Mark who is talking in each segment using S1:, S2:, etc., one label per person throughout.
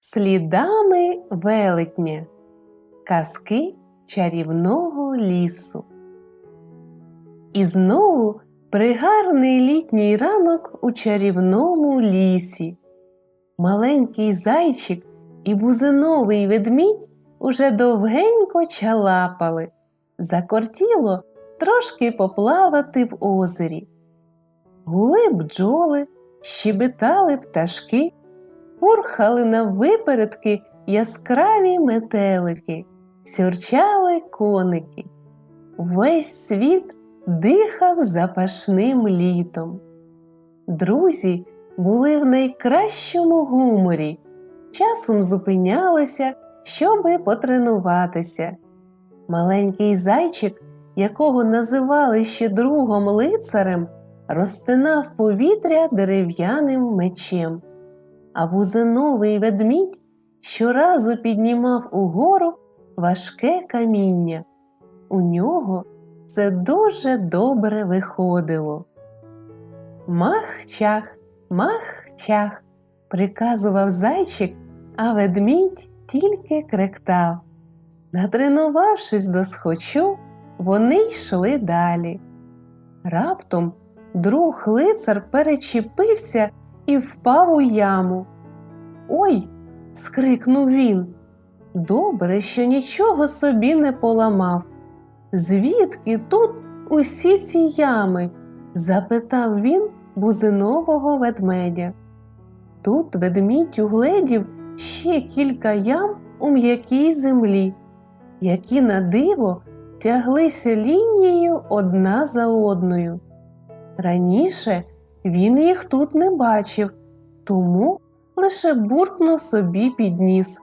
S1: Слідами велетня Казки чарівного лісу. І знову пригарний літній ранок у чарівному лісі. Маленький зайчик і бузиновий ведмідь уже довгенько чалапали. Закортіло трошки поплавати в озері. Гули бджоли, щебетали пташки, пурхали на випередки яскраві метелики, сюрчали коники. Весь світ дихав запашним літом. Друзі були в найкращому гуморі, часом зупинялися, щоби потренуватися. Маленький зайчик, якого називали ще другом лицарем, розтинав повітря дерев'яним мечем, а бузиновий ведмідь щоразу піднімав угору важке каміння. У нього це дуже добре виходило. Мах-чах, мах-чах, приказував зайчик, а ведмідь тільки кректав. Натренувавшись до схочу, вони йшли далі. Раптом друг лицар перечепився і впав у яму. Ой! скрикнув він. Добре, що нічого собі не поламав. Звідки тут усі ці ями? запитав він бузинового ведмедя. Тут ведмідь угледів ще кілька ям у м'якій землі, які на диво тяглися лінією одна за одною. Раніше він їх тут не бачив, тому лише буркнув собі під ніс.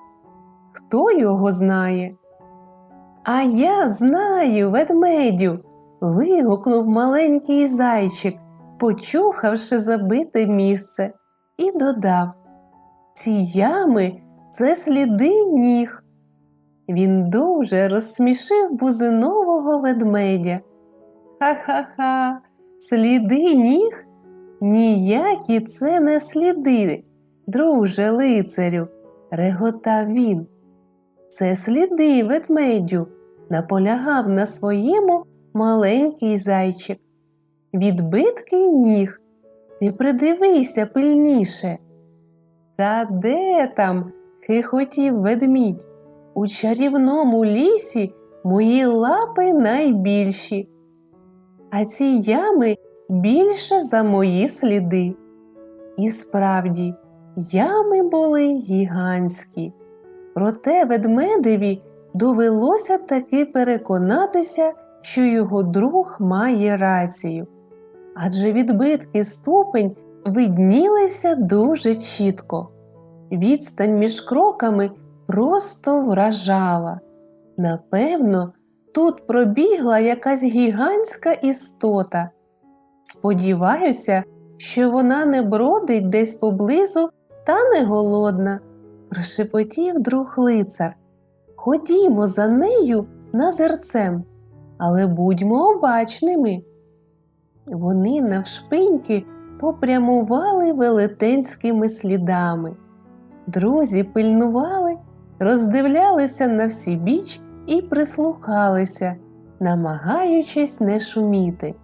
S1: Хто його знає? А я знаю, ведмедю. вигукнув маленький зайчик, почухавши забите місце, і додав Ці ями це сліди ніг. Він дуже розсмішив бузинового ведмедя. Ха-ха-ха, сліди ніг? Ніякі це не сліди, друже лицарю, реготав він. Це сліди ведмедю, наполягав на своєму маленький зайчик. Відбитки ніг. Ти придивися пильніше. Та де там? хихотів ведмідь. У чарівному лісі мої лапи найбільші, а ці ями більше за мої сліди. І справді, ями були гігантські. Проте ведмедеві довелося таки переконатися, що його друг має рацію. Адже відбитки ступень виднілися дуже чітко. Відстань між кроками просто вражала. Напевно, тут пробігла якась гігантська істота. Сподіваюся, що вона не бродить десь поблизу та не голодна, прошепотів друг лицар. Ходімо за нею назерцем, але будьмо обачними. Вони навшпиньки попрямували велетенськими слідами. Друзі пильнували, роздивлялися на всі біч і прислухалися, намагаючись не шуміти.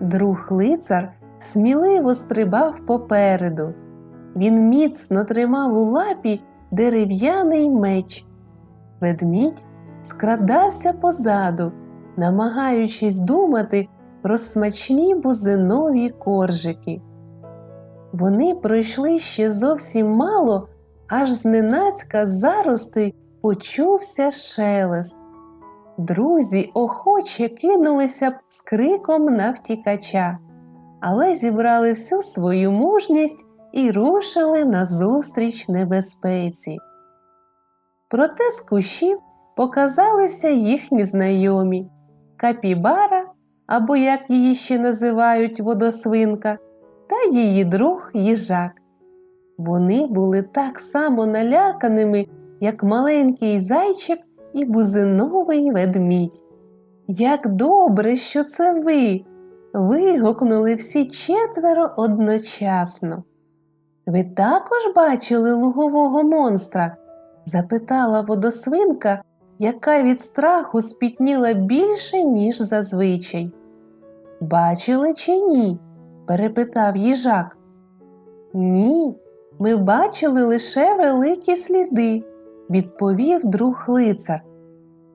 S1: Друг лицар сміливо стрибав попереду. Він міцно тримав у лапі дерев'яний меч. Ведмідь скрадався позаду, намагаючись думати про смачні бузинові коржики. Вони пройшли ще зовсім мало, аж зненацька зарости почувся шелест. Друзі охоче кинулися б з криком на втікача, але зібрали всю свою мужність і рушили назустріч небезпеці. Проте з кущів показалися їхні знайомі капібара, або, як її ще називають, водосвинка, та її друг їжак. Вони були так само наляканими, як маленький зайчик і бузиновий ведмідь. Як добре, що це ви. вигукнули всі четверо одночасно. Ви також бачили лугового монстра? запитала водосвинка, яка від страху спітніла більше, ніж зазвичай. Бачили чи ні? перепитав їжак. Ні, ми бачили лише великі сліди, відповів друг лицар.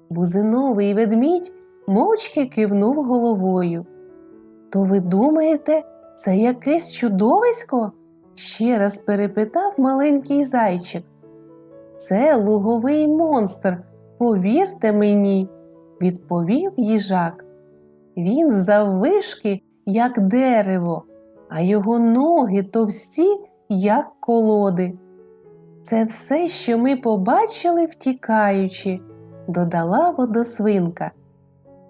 S1: Бузиновий ведмідь мовчки кивнув головою. То ви думаєте, це якесь чудовисько? ще раз перепитав маленький зайчик. Це луговий монстр, повірте мені, відповів їжак. Він заввишки, як дерево, а його ноги товсті, як колоди. Це все, що ми побачили, втікаючи, додала водосвинка.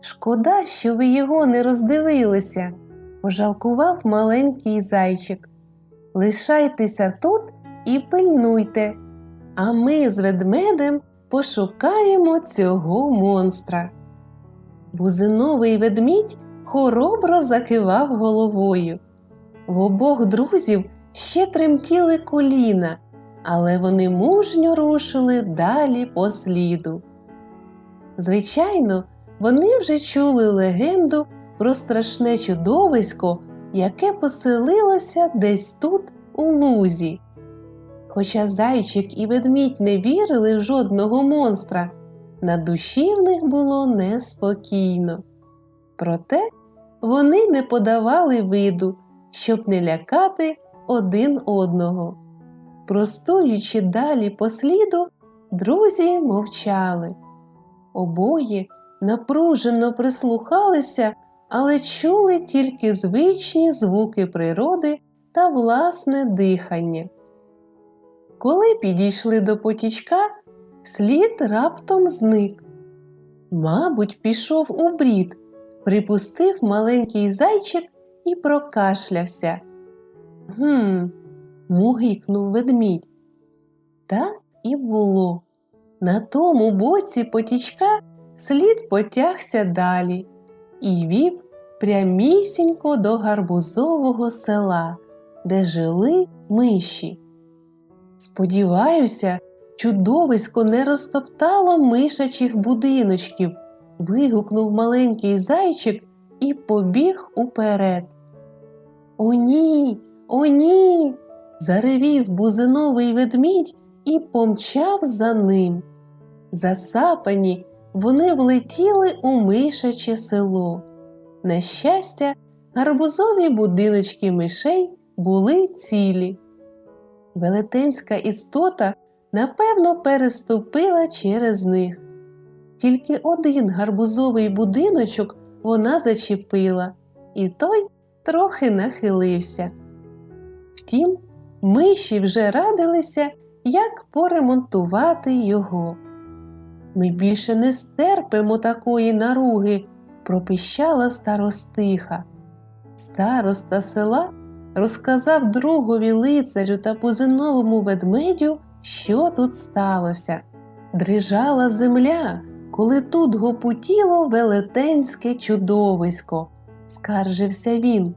S1: Шкода, що ви його не роздивилися, пожалкував маленький зайчик. Лишайтеся тут і пильнуйте, а ми з ведмедем пошукаємо цього монстра. Бузиновий ведмідь хоробро закивав головою. В обох друзів ще тремтіли коліна, але вони мужньо рушили далі по сліду. Звичайно, вони вже чули легенду про страшне чудовисько, яке поселилося десь тут, у лузі. Хоча зайчик і ведмідь не вірили в жодного монстра, на душі в них було неспокійно. Проте вони не подавали виду, щоб не лякати один одного. Простуючи далі по сліду, друзі мовчали. Обоє напружено прислухалися, але чули тільки звичні звуки природи та власне дихання. Коли підійшли до потічка, слід раптом зник. Мабуть, пішов у брід, припустив маленький зайчик і прокашлявся. Гм, мугикнув ведмідь. Так і було. На тому боці потічка слід потягся далі і вів прямісінько до гарбузового села, де жили миші. Сподіваюся, чудовисько не розтоптало мишачих будиночків, вигукнув маленький зайчик і побіг уперед. О, ні, о, ні. Заревів бузиновий ведмідь і помчав за ним. Засапані, вони влетіли у мишаче село. На щастя, гарбузові будиночки мишей були цілі. Велетенська істота напевно переступила через них. Тільки один гарбузовий будиночок вона зачепила, і той трохи нахилився. Втім, миші вже радилися, як поремонтувати його. Ми більше не стерпимо такої наруги, пропищала старостиха. Староста села розказав другові лицарю та позиновому ведмедю, що тут сталося. Дрижала земля, коли тут гопутіло велетенське чудовисько, скаржився він.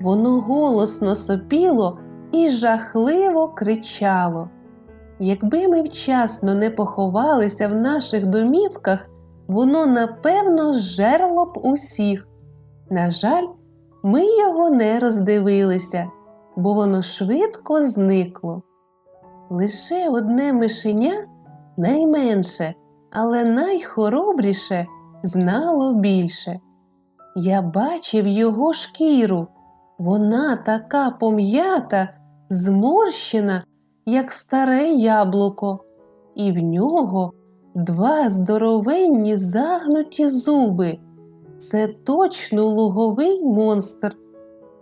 S1: Воно голосно сопіло і жахливо кричало. Якби ми вчасно не поховалися в наших домівках, воно напевно зжерло б усіх. На жаль, ми його не роздивилися, бо воно швидко зникло. Лише одне мишеня найменше, але найхоробріше знало більше. Я бачив його шкіру, вона така пом'ята, зморщена, як старе яблуко, і в нього два здоровенні загнуті зуби. Це точно луговий монстр.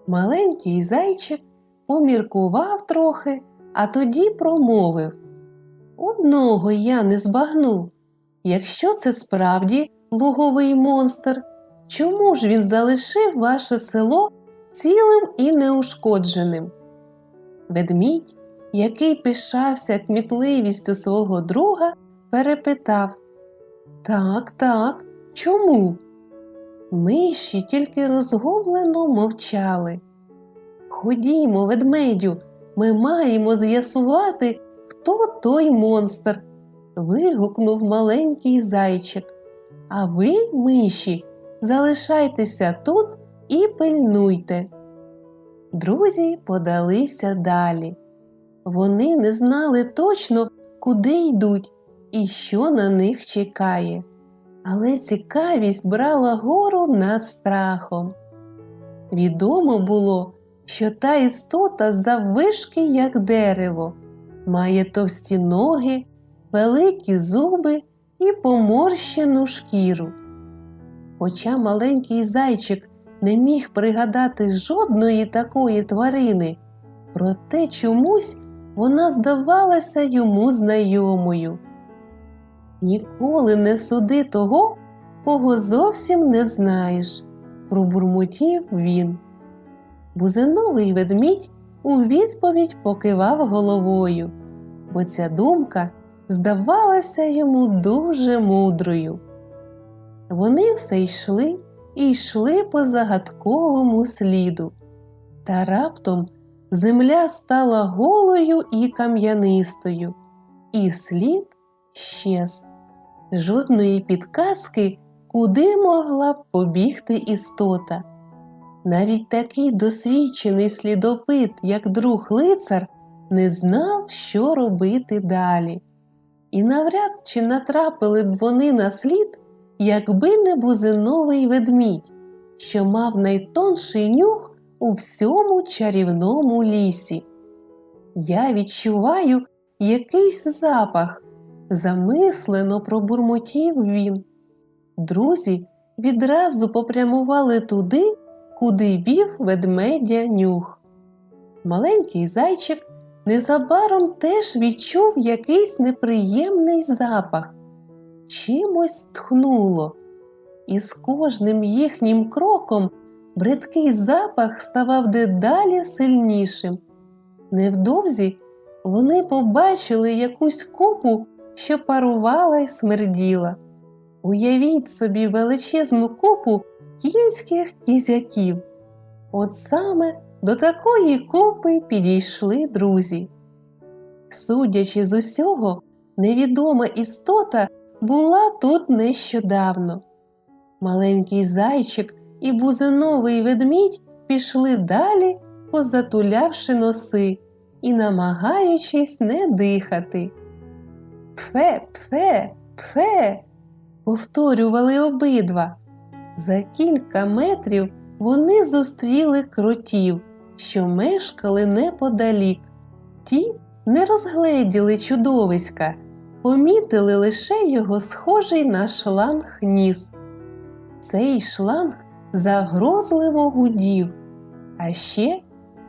S1: Маленький зайчик поміркував трохи, а тоді промовив Одного я не збагну. Якщо це справді луговий монстр, чому ж він залишив ваше село цілим і неушкодженим? Ведмідь, який пишався кмітливістю свого друга, перепитав Так, так, чому? Миші тільки розгублено мовчали. Ходімо, ведмедю, Ми маємо з'ясувати, хто той монстр. вигукнув маленький зайчик. А ви, миші, залишайтеся тут і пильнуйте. Друзі подалися далі. Вони не знали точно, куди йдуть і що на них чекає, але цікавість брала гору над страхом. Відомо було, що та істота заввишки, як дерево, має товсті ноги, великі зуби і поморщену шкіру. Хоча маленький зайчик не міг пригадати жодної такої тварини, проте чомусь вона здавалася йому знайомою. Ніколи не суди того, кого зовсім не знаєш, пробурмотів він. Бузиновий ведмідь у відповідь покивав головою, бо ця думка здавалася йому дуже мудрою. Вони все йшли і йшли по загадковому сліду, та раптом земля стала голою і кам'янистою, і слід щез. Жодної підказки, куди могла б побігти істота. Навіть такий досвідчений слідопит, як друг лицар, не знав, що робити далі. І навряд чи натрапили б вони на слід, якби не бузиновий ведмідь, що мав найтонший нюх у всьому чарівному лісі. Я відчуваю якийсь запах, замислено пробурмотів він. Друзі відразу попрямували туди, куди вів ведмедя нюх. Маленький зайчик незабаром теж відчув якийсь неприємний запах, чимось тхнуло, і з кожним їхнім кроком бридкий запах ставав дедалі сильнішим. Невдовзі вони побачили якусь купу, що парувала й смерділа. Уявіть собі величезну купу кінських кізяків. От саме до такої купи підійшли друзі. Судячи з усього, невідома істота була тут нещодавно. Маленький зайчик і бузиновий ведмідь пішли далі, позатулявши носи і намагаючись не дихати. Пфе, пфе, пфе, повторювали обидва. За кілька метрів вони зустріли кротів, що мешкали неподалік. Ті не розгледіли чудовиська, помітили лише його схожий на шланг ніс. Цей шланг загрозливо гудів, а ще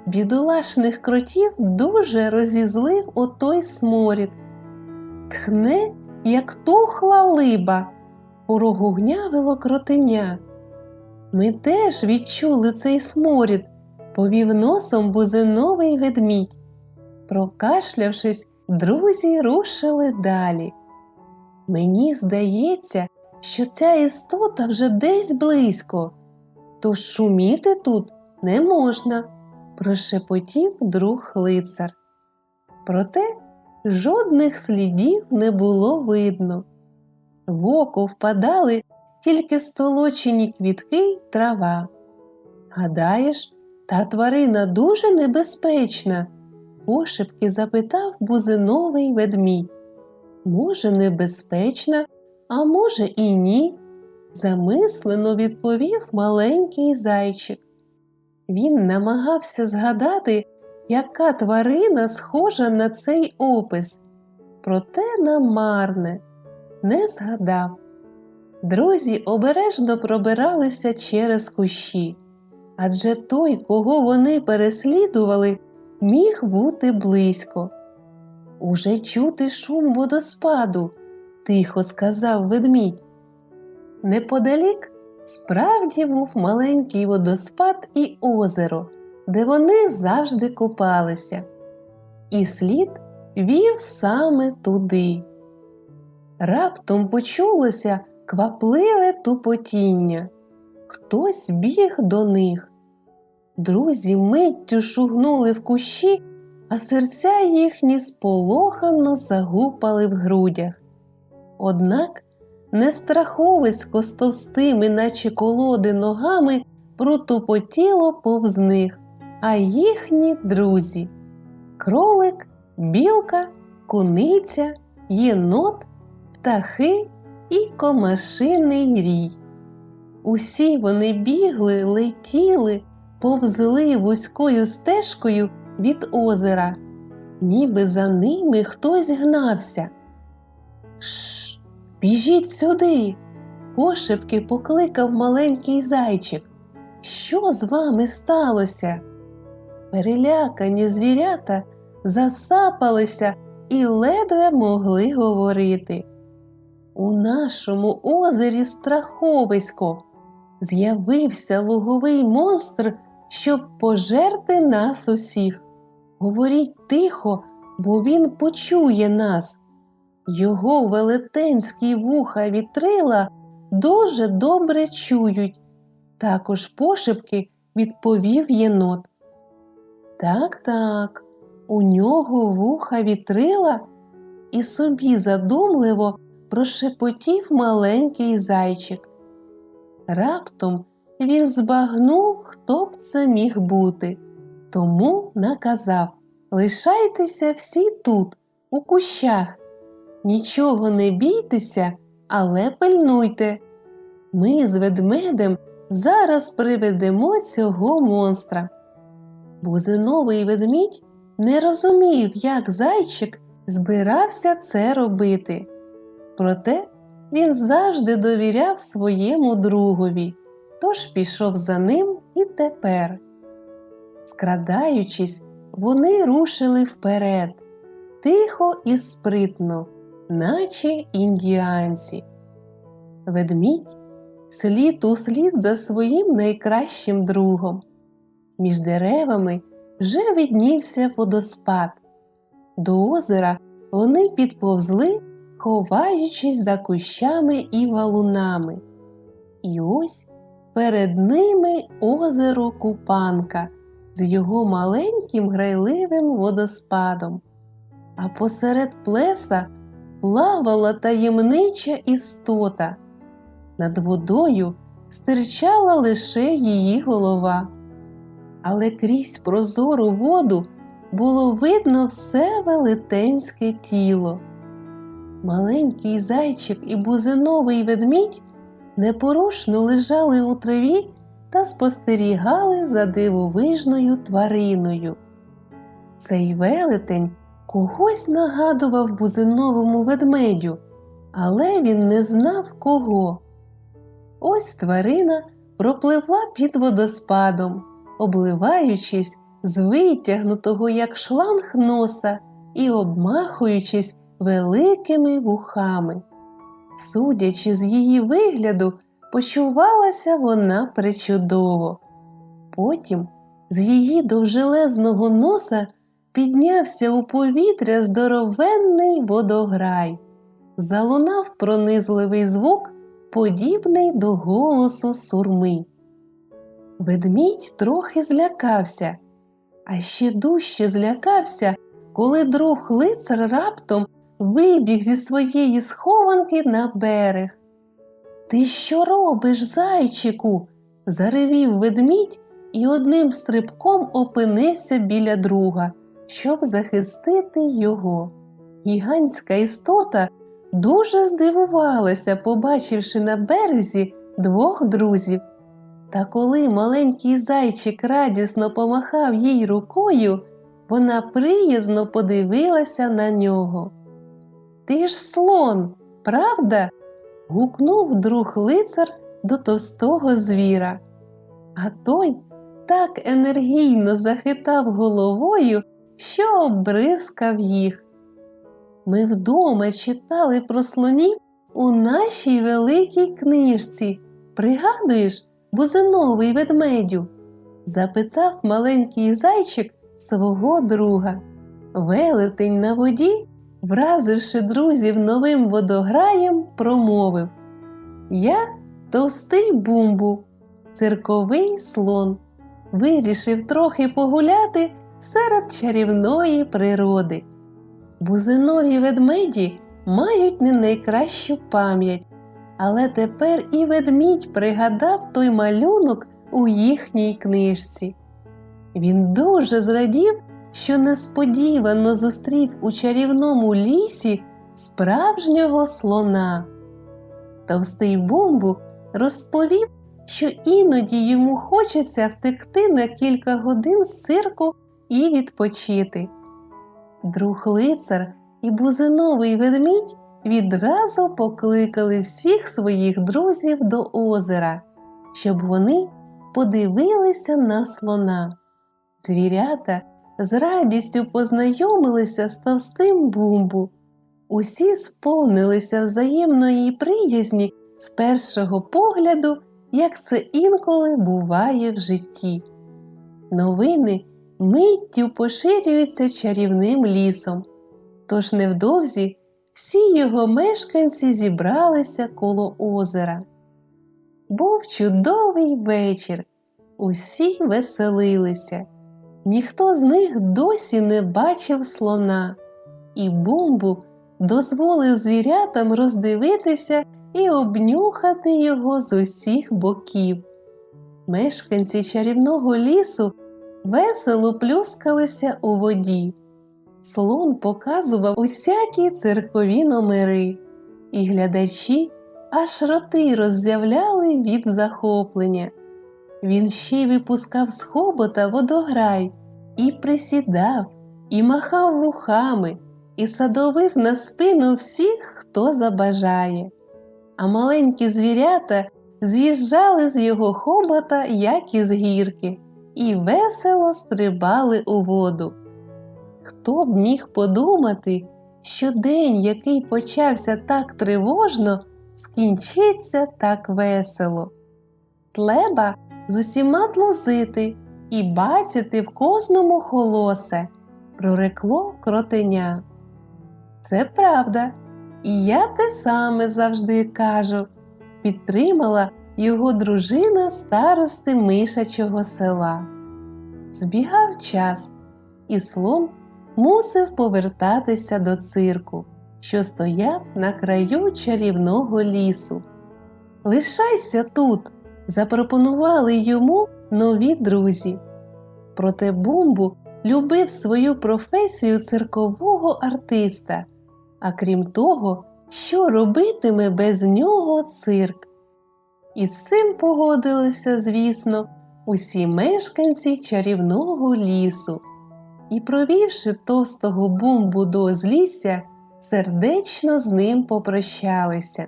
S1: бідолашних кротів дуже розізлив отой сморід. Тхне, як тухла либа, порогугнявило кротеня. Ми теж відчули цей сморід, повів носом бузиновий ведмідь. Прокашлявшись, друзі рушили далі. Мені здається, що ця істота вже десь близько, тож шуміти тут не можна, прошепотів друг лицар. Проте жодних слідів не було видно. В око впадали тільки столочені квітки й трава. Гадаєш, та тварина дуже небезпечна? Пошепки запитав бузиновий ведмідь. Може, небезпечна, а може, і ні, замислено відповів маленький зайчик. Він намагався згадати, яка тварина схожа на цей опис, проте намарне не згадав. Друзі обережно пробиралися через кущі, адже той, кого вони переслідували, міг бути близько. Уже чути шум водоспаду, тихо сказав ведмідь. Неподалік справді був маленький водоспад і озеро, де вони завжди купалися, і слід вів саме туди. Раптом почулося квапливе тупотіння. Хтось біг до них. Друзі миттю шугнули в кущі, а серця їхні сполохано загупали в грудях. Однак нестраховисько з товстими, наче колоди ногами, протупотіло повз них, а їхні друзі кролик, білка, куниця, єнот, птахи і комашиний рій. Усі вони бігли, летіли, повзли вузькою стежкою від озера, ніби за ними хтось гнався. Шш, біжіть сюди. Пошепки покликав маленький зайчик. Що з вами сталося? Перелякані звірята засапалися і ледве могли говорити. У нашому озері страховисько з'явився луговий монстр, щоб пожерти нас усіх. Говоріть тихо, бо він почує нас. Його велетенські вуха вітрила дуже добре чують. Також пошепки відповів єнот. Так, так, у нього вуха вітрила, і собі задумливо прошепотів маленький зайчик. Раптом він збагнув, хто б це міг бути, тому наказав Лишайтеся всі тут, у кущах. Нічого не бійтеся, але пильнуйте. Ми з ведмедем зараз приведемо цього монстра. Бузиновий ведмідь не розумів, як зайчик збирався це робити. Проте він завжди довіряв своєму другові, тож пішов за ним і тепер. Скрадаючись, вони рушили вперед, тихо і спритно, наче індіанці. Ведмідь слід у слід за своїм найкращим другом. Між деревами вже виднівся водоспад. До озера вони підповзли, ховаючись за кущами і валунами. І ось перед ними озеро Купанка з його маленьким грайливим водоспадом, а посеред плеса плавала таємнича істота. Над водою стирчала лише її голова але крізь прозору воду було видно все велетенське тіло. Маленький зайчик і бузиновий ведмідь непорушно лежали у траві та спостерігали за дивовижною твариною. Цей велетень когось нагадував бузиновому ведмедю, але він не знав кого. Ось тварина пропливла під водоспадом обливаючись з витягнутого, як шланг носа, і обмахуючись великими вухами. Судячи з її вигляду, почувалася вона причудово. Потім з її довжелезного носа піднявся у повітря здоровенний водограй, залунав пронизливий звук, подібний до голосу сурми. Ведмідь трохи злякався, а ще дужче злякався, коли друг лицар раптом вибіг зі своєї схованки на берег. Ти що робиш, зайчику? заревів ведмідь і одним стрибком опинився біля друга, щоб захистити його. Гігантська істота дуже здивувалася, побачивши на березі двох друзів. Та коли маленький зайчик радісно помахав їй рукою, вона приязно подивилася на нього. Ти ж слон, правда? гукнув друг лицар до товстого звіра. А той так енергійно захитав головою, що обрискав їх. Ми вдома читали про слонів у нашій великій книжці. Пригадуєш? бузиновий ведмедю? запитав маленький зайчик свого друга. Велетень на воді, вразивши друзів новим водограєм, промовив Я товстий бумбу, цирковий слон. Вирішив трохи погуляти серед чарівної природи. Бузинові ведмеді мають не найкращу пам'ять, але тепер і ведмідь пригадав той малюнок у їхній книжці. Він дуже зрадів, що несподівано зустрів у чарівному лісі справжнього слона. Товстий бомбу розповів, що іноді йому хочеться втекти на кілька годин з цирку і відпочити. Друг лицар і бузиновий ведмідь відразу покликали всіх своїх друзів до озера, щоб вони подивилися на слона. Звірята з радістю познайомилися з товстим бумбу. Усі сповнилися взаємної приязні з першого погляду, як це інколи буває в житті. Новини миттю поширюються чарівним лісом, тож невдовзі всі його мешканці зібралися коло озера. Був чудовий вечір, усі веселилися, ніхто з них досі не бачив слона, і бомбу дозволив звірятам роздивитися і обнюхати його з усіх боків. Мешканці чарівного лісу весело плюскалися у воді. Слон показував усякі циркові номери, і глядачі аж роти роззявляли від захоплення. Він ще й випускав з хобота водограй, і присідав, і махав вухами, і садовив на спину всіх, хто забажає. А маленькі звірята з'їжджали з його хобота, як із гірки, і весело стрибали у воду. Хто б міг подумати, що день, який почався так тривожно, скінчиться так весело. Тлеба з усіма тлузити і бачити в кожному холосе, прорекло кротеня. Це правда, і я те саме завжди кажу, підтримала його дружина старости мишачого села. Збігав час, і слон мусив повертатися до цирку, що стояв на краю чарівного лісу. Лишайся тут, запропонували йому нові друзі. Проте Бумбу любив свою професію циркового артиста, а крім того, що робитиме без нього цирк. І з цим погодилися, звісно, усі мешканці чарівного лісу і, провівши товстого бумбу до озлісся, сердечно з ним попрощалися.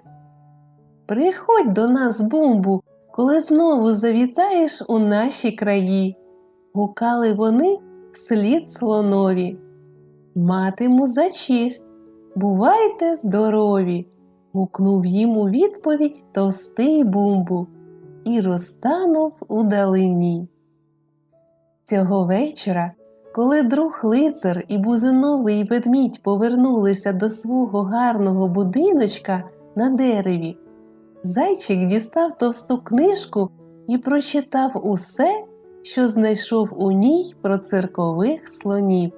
S1: Приходь до нас, бумбу, коли знову завітаєш у наші краї, гукали вони вслід слонові. Матиму за честь, бувайте здорові, гукнув їм у відповідь товстий бумбу і розтанув у далині. Цього вечора коли друг лицар і бузиновий ведмідь повернулися до свого гарного будиночка на дереві, зайчик дістав товсту книжку і прочитав усе, що знайшов у ній про циркових слонів.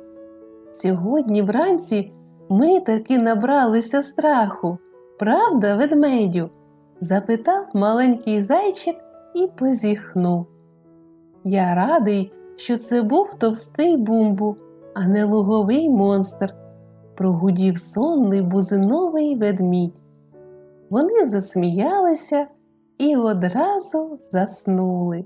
S1: Сьогодні вранці ми таки набралися страху, правда, ведмедю? запитав маленький зайчик і позіхнув. Я радий, що це був товстий бумбу, а не луговий монстр, прогудів сонний бузиновий ведмідь. Вони засміялися і одразу заснули.